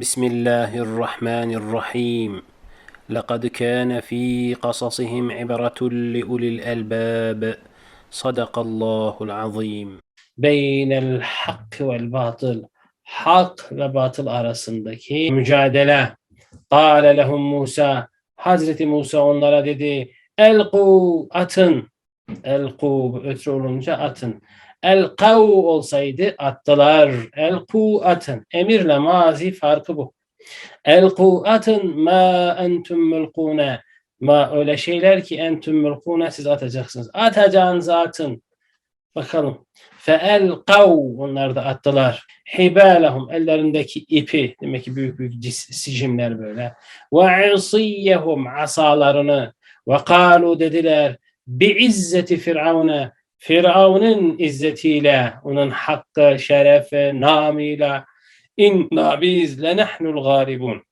بسم الله الرحمن الرحيم. لقد كان في قصصهم عبرة لأولي الألباب. صدق الله العظيم. بين الحق والباطل. حق لباطل أرسندك مجادلة. قال لهم موسى. حضرة موسى onlara dedi القوا أتن. القوا أترولونجا أتن. Elkav olsaydı attılar. Elku atın emirle mazi farkı bu. Elku atın ma entum mulkune ma öyle şeyler ki entüm mulkune siz atacaksınız. Atacağınızı atın bakalım. Feelkav onlar da attılar. Hibalahum ellerindeki ipi. Demek ki büyük büyük sicimler böyle. Ve isiyehum asalarını. Ve kalu dediler. Bi izzeti firavune Firavun'un izzetiyle onun hakkı, şerefi, namıyla inna biz lenahnul garibun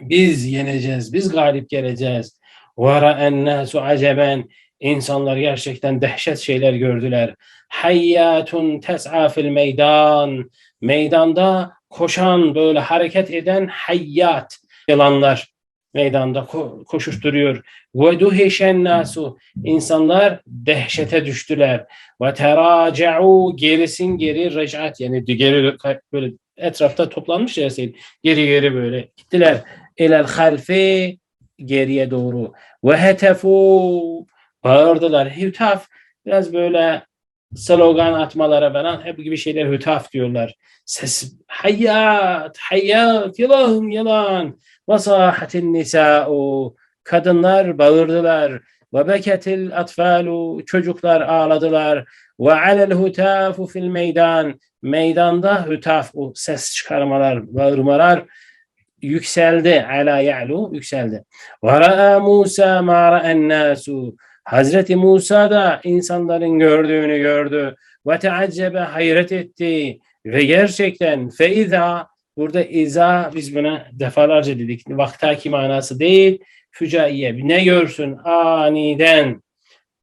biz yeneceğiz, biz galip geleceğiz. Ve ra'en nasu aceben insanlar gerçekten dehşet şeyler gördüler hayyatun tes'a fil meydan. Meydanda koşan böyle hareket eden hayyat yılanlar meydanda ko- koşuşturuyor. Ve duhişen nasu insanlar dehşete düştüler. Ve teraca'u gerisin geri rejat yani geri böyle etrafta toplanmış ya şey, geri geri böyle gittiler. Elel halfi geriye doğru. Ve hetefu bağırdılar. Hütaf biraz böyle slogan atmalara falan hep gibi şeyler hütaf diyorlar. Ses hayat, hayat, yılan, yılan. Vasahatin nisa'u. Kadınlar bağırdılar. Ve beketil atfalu. Çocuklar ağladılar. Ve alel hutafu fil meydan. Meydanda hütaf, o ses çıkarmalar, bağırmalar yükseldi. Ala ya'lu yükseldi. Ve ra'a Musa ma ra'en. Hazreti Musa da insanların gördüğünü gördü. Ve teaccebe hayret etti. Ve gerçekten feiza burada iza biz buna defalarca dedik. Vaktaki manası değil. Fücaiye. Ne görsün aniden.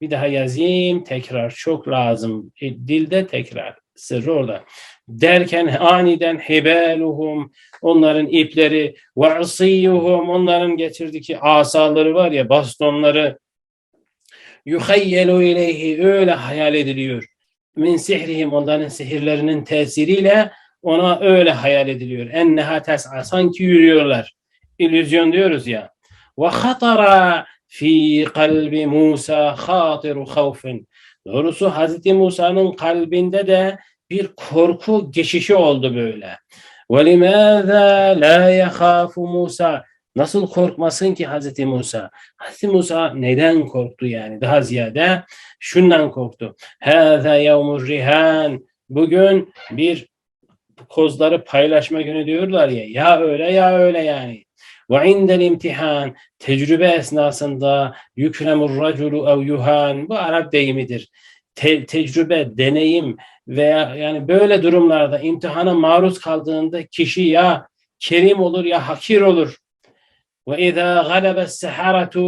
Bir daha yazayım. Tekrar çok lazım. E, dilde tekrar. Sırrı orada. Derken aniden hibeluhum onların ipleri ve asiyuhum onların getirdiki asaları var ya bastonları yuhayyelu ileyhi öyle hayal ediliyor. Min sihrihim onların sihirlerinin tesiriyle ona öyle hayal ediliyor. Enneha tes'a sanki yürüyorlar. İllüzyon diyoruz ya. Ve hatara fi kalbi Musa hatiru havfin. Doğrusu Hazreti Musa'nın kalbinde de bir korku geçişi oldu böyle. Ve limâzâ lâ yehâfu Musa. Nasıl korkmasın ki Hazreti Musa? Hazreti Musa neden korktu yani? Daha ziyade şundan korktu. Hâzâ yevmur rihan. Bugün bir kozları paylaşma günü diyorlar ya. Ya öyle ya öyle yani. Ve indel imtihan tecrübe esnasında yüklemur raculu ev yuhan bu Arap deyimidir. Te- tecrübe, deneyim veya yani böyle durumlarda imtihana maruz kaldığında kişi ya kerim olur ya hakir olur. Ve izâ galebe seharatu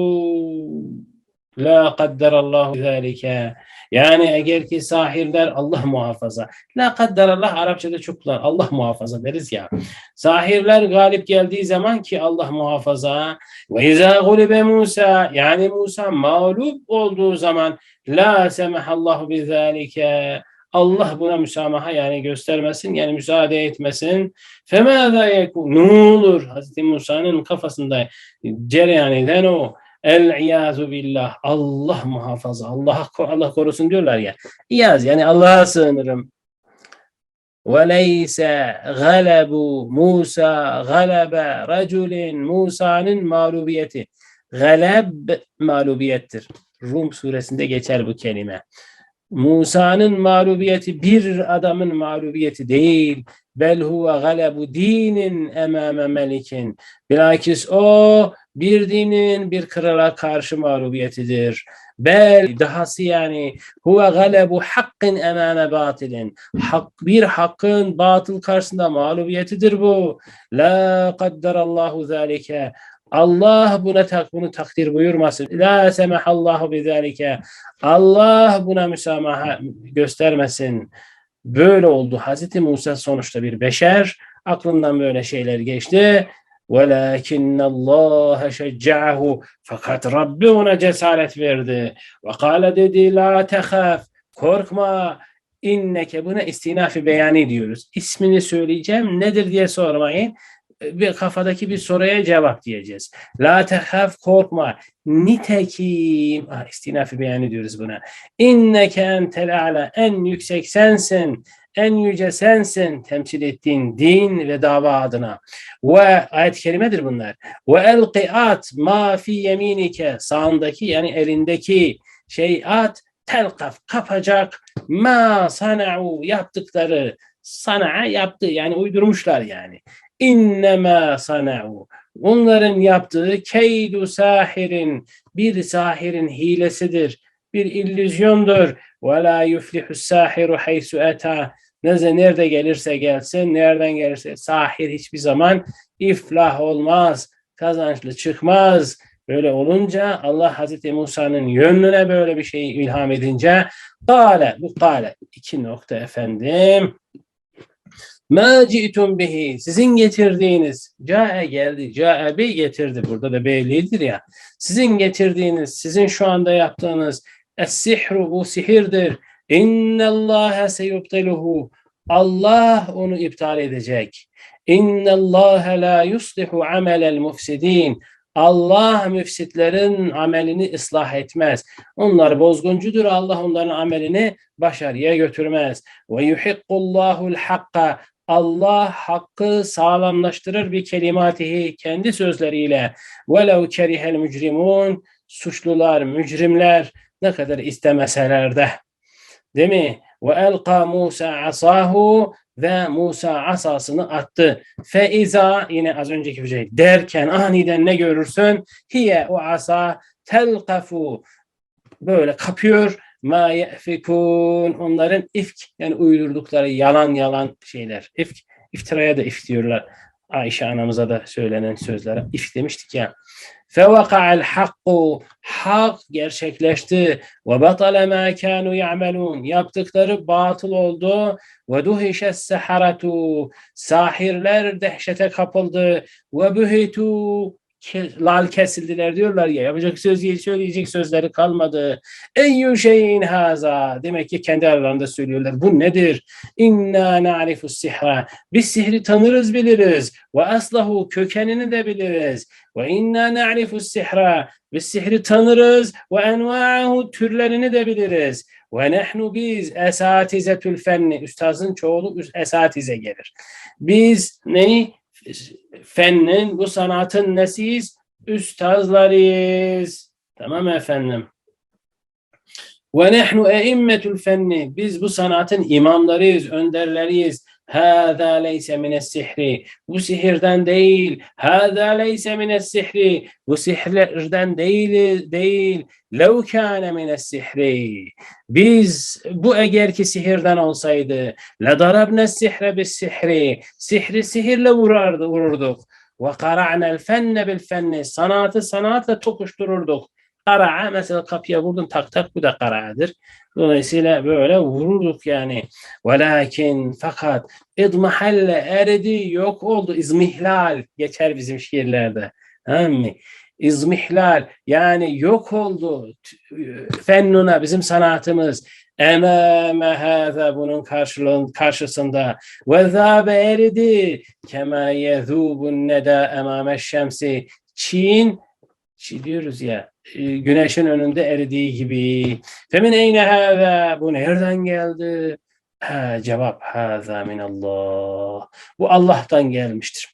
la kadderallahu zalike. Yani eğer ki sahirler Allah muhafaza. La kadderallah Arapçada çok kullanır. Allah muhafaza deriz ya. Sahirler galip geldiği zaman ki Allah muhafaza. Ve izâ gulibe Musa yani Musa mağlup olduğu zaman la semahallahu bizalike. Allah buna müsamaha yani göstermesin yani müsaade etmesin. Femâzâ yekûn. Ne olur? Hazreti Musa'nın kafasında cereyan eden o. El iyazu billah. Allah muhafaza. Allah Allah korusun diyorlar ya. İyaz yani Allah'a sığınırım. Ve leyse galebu Musa galebe raculin Musa'nın mağlubiyeti. Galeb mağlubiyettir. Rum suresinde geçer bu kelime. Musa'nın mağlubiyeti bir adamın mağlubiyeti değil. Bel huve galebu dinin emame melikin. Bilakis o bir dinin bir krala karşı mağlubiyetidir. Bel dahası yani huve galebu hakkın emame batilin. Hak, bir hakkın batıl karşısında mağlubiyetidir bu. La kadderallahu zalike. Allah buna tak, bunu takdir buyurmasın. La semahallahu bizalike. Allah buna müsamaha göstermesin. Böyle oldu. Hazreti Musa sonuçta bir beşer aklından böyle şeyler geçti. وَلَكِنَّ اللّٰهَ شَجَّعَهُ Fakat Rabbi ona cesaret verdi. Ve kâle dedi la tehaf korkma inneke buna istinafi beyani diyoruz. İsmini söyleyeceğim nedir diye sormayın. Bir kafadaki bir soruya cevap diyeceğiz. La tehaf korkma. Nitekim ha, istinafi beyani diyoruz buna. İnneke entel a'la en yüksek sensin. En yüce sensin temsil ettiğin din ve dava adına. Ve ayet-i kerimedir bunlar. Ve elqi at ma fi yeminike sağındaki yani elindeki şey at telkaf kapacak ma sana'u yaptıkları sana'a yaptı yani uydurmuşlar yani. İnnemâ sana'u onların yaptığı keydu sahirin bir sahirin hilesidir bir illüzyondur ve la yuflihu sahiru haysu eta Neze nerede gelirse gelsin, nereden gelirse sahir hiçbir zaman iflah olmaz, kazançlı çıkmaz. Böyle olunca Allah Hazreti Musa'nın yönüne böyle bir şeyi ilham edince kâle, bu kâle iki nokta efendim. Ma ci'tum bihi sizin getirdiğiniz cae geldi cae bey getirdi burada da beylidir ya sizin getirdiğiniz sizin şu anda yaptığınız es-sihru bu sihirdir İnnallâhe seyubtiluhu. Allah onu iptal edecek. İnnallâhe la yuslihu amelel mufsidin. Allah müfsitlerin amelini ıslah etmez. Onlar bozguncudur. Allah onların amelini başarıya götürmez. Ve yuhikkullahul hakka. Allah hakkı sağlamlaştırır bir kelimatihi kendi sözleriyle. Velev kerihel mücrimun. Suçlular, mücrimler ne kadar istemeseler de. Değil mi? Ve elqa Musa asahu ve Musa asasını attı. Feiza yine az önceki bir şey derken aniden ne görürsün? Hiye o asa telkafu böyle kapıyor ma yefikun onların ifk yani uydurdukları yalan yalan şeyler. İfk iftiraya da if diyorlar. Ayşe anamıza da söylenen sözlere ifk demiştik ya. Fevaka'al hakku hak gerçekleşti. Ve batale ma kanu yaptıkları batıl oldu. Ve duhişe seharatu. Sahirler dehşete kapıldı. Ve buhitu lal kesildiler diyorlar ya yapacak söz söyleyecek sözleri kalmadı. Eyyü şeyin haza demek ki kendi aralarında söylüyorlar. Bu nedir? İnna na'rifus sihra. Biz sihri tanırız biliriz. Ve aslahu kökenini de biliriz. Ve inna na'rifus sihra. Biz sihri tanırız ve enva'ahu türlerini de biliriz. Ve nehnu biz esatizetül fenni. Üstazın çoğulu esatize gelir. Biz neyi? Fennin, bu sanatın nesiyiz? Üstazlarıyız. Tamam efendim. Ve nehnu eimmetul fenni. Biz bu sanatın imamlarıyız, önderleriyiz. Hâzâ leyse mines sihri. Bu sihirden değil. Hâzâ leyse mines sihri. Bu sihirden değil. değil. Lev kâne mines sihri. Biz bu eğer ki sihirden olsaydı. Le darabne sihre bis sihri. Sihri sihirle vurardı, vururduk. Ve qara'nel fenne bil fenni. Sanatı sanatla tokuştururduk. Kara'a mesela kapıya vurdun tak tak bu da kara'dır. Dolayısıyla böyle vururduk yani. Velakin fakat idmahalle eridi yok oldu. İzmihlal geçer bizim şiirlerde. Tamam mı? İzmihlal yani yok oldu fennuna bizim sanatımız emame hâzâ bunun karşılığın karşısında ve zâbe eridi kema yezûbun neda emame şemsi Çin Çin diyoruz ya güneşin önünde eridiği gibi. Femin eyne hâzâ bu nereden geldi? Ha, cevap hâzâ minallah. Bu Allah'tan gelmiştir.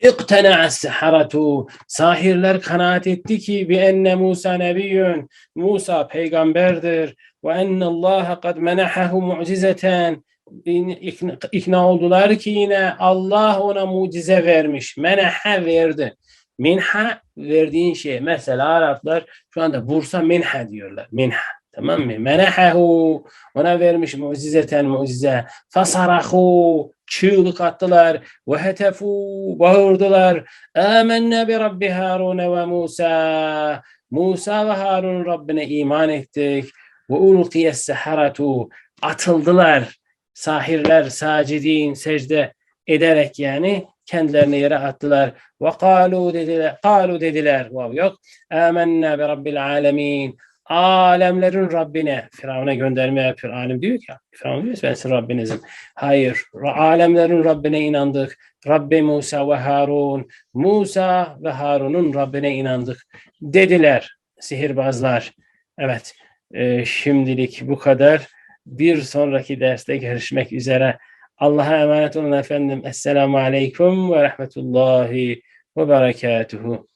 İqtena'a seharatu. Sahirler kanaat etti ki bi enne Musa nebiyyün. Musa peygamberdir. Ve enne Allah kad menahahu mucizeten. İkna oldular ki yine Allah ona mucize vermiş. Menaha verdi. Minha verdiğin şey. Mesela Araplar şu anda Bursa minha diyorlar. Minha. Tamam mı? Menahahu ona vermiş mucizeten mucize. Fasarahu çığlık attılar. Ve hetefu bağırdılar. Amenne bi Rabbi Harun ve Musa. Musa ve Harun Rabbine iman ettik. Ve ulkiyes seharatu atıldılar. Sahirler sacidin secde ederek yani kendilerini yere attılar. Ve kalu dediler, kalu dediler. Vav yok. Amenna bi rabbil alemin. Alemlerin Rabbine. Firavun'a gönderme yapıyor. Alim diyor ki, Firavun diyor ki, ben sizin Rabbinizim. Hayır. Alemlerin Rabbine inandık. Rabbi Musa ve Harun. Musa ve Harun'un Rabbine inandık. Dediler sihirbazlar. Evet. e, şimdilik bu kadar. Bir sonraki derste görüşmek üzere. Allah'a emanet olun efendim. Esselamu Aleyküm ve Rahmetullahi ve Berekatuhu.